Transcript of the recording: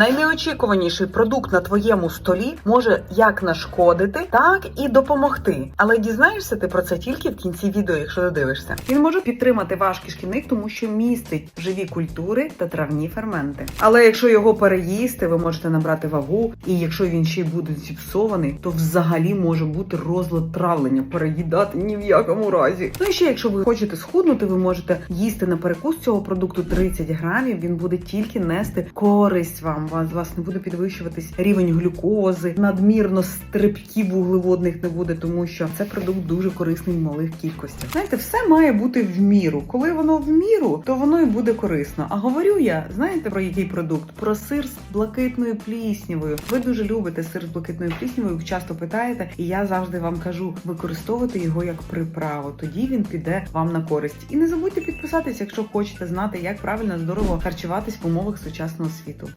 Найнеочікуваніший продукт на твоєму столі може як нашкодити, так і допомогти. Але дізнаєшся ти про це тільки в кінці відео, якщо додивишся. Він може підтримати ваш кишківник, тому що містить живі культури та травні ферменти. Але якщо його переїсти, ви можете набрати вагу, і якщо він ще й буде зіпсований, то взагалі може бути розлад травлення. Переїдати ні в якому разі. Ну і ще, якщо ви хочете схуднути, ви можете їсти на перекус цього продукту 30 грамів. Він буде тільки нести користь вам. Вас, вас не буде підвищуватись рівень глюкози, надмірно стрибків вуглеводних не буде, тому що це продукт дуже корисний в малих кількостях. Знаєте, все має бути в міру. Коли воно в міру, то воно і буде корисно. А говорю я, знаєте про який продукт? Про сир з блакитною пліснявою. Ви дуже любите сир з блакитною пліснявою, часто питаєте, і я завжди вам кажу, використовуйте його як приправу. Тоді він піде вам на користь. І не забудьте підписатись, якщо хочете знати, як правильно здорово харчуватись в умовах сучасного світу.